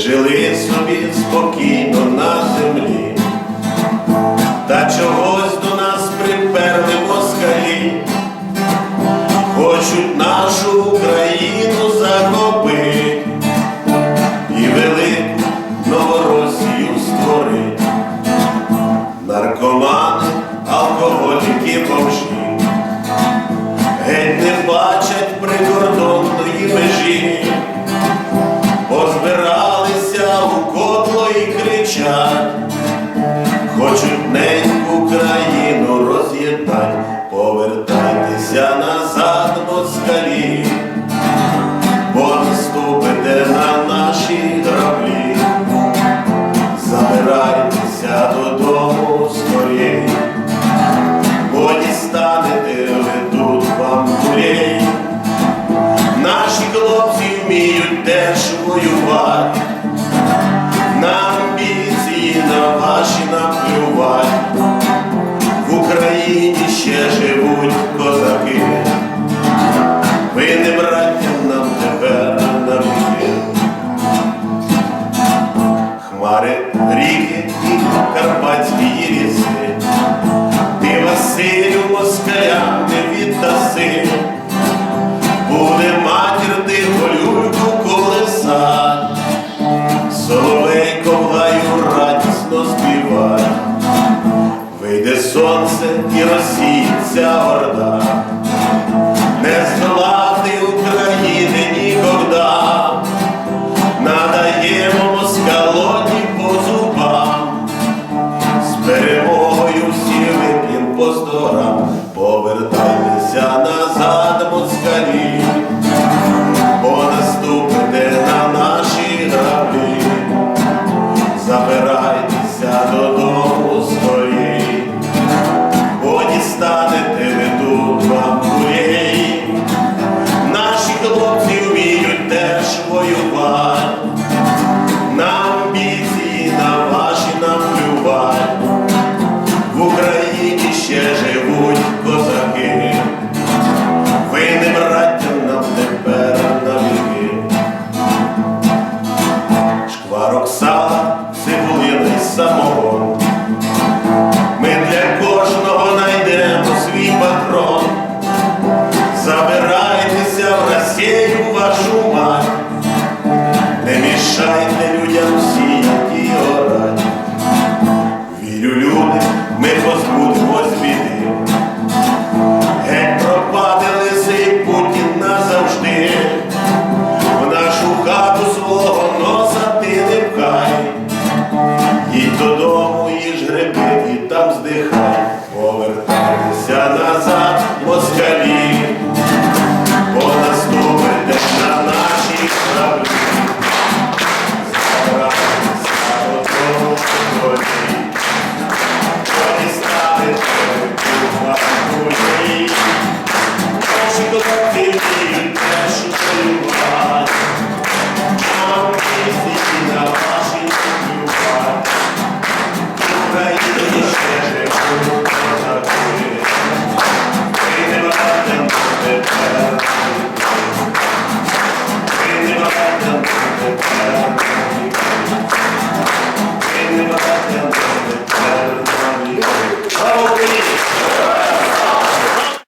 жили собі спокійно на землі, та чогось до нас приперли москалі, хочуть нашу Україну захопити і велику Новоросію створити. Наркомани, алкоголіки, бомжі, Забирайтеся додому скорей, бо дістанете ви тут вам курей. Наші хлопці вміють теж воювати, на амбіції на ваші наплювати. І карпатські ліси, ти Василю москалям не віддаси, буде матір ти голюльку колеса, соловейко в радісно співай, вийде сонце і розсіється орда, додому їж гриби.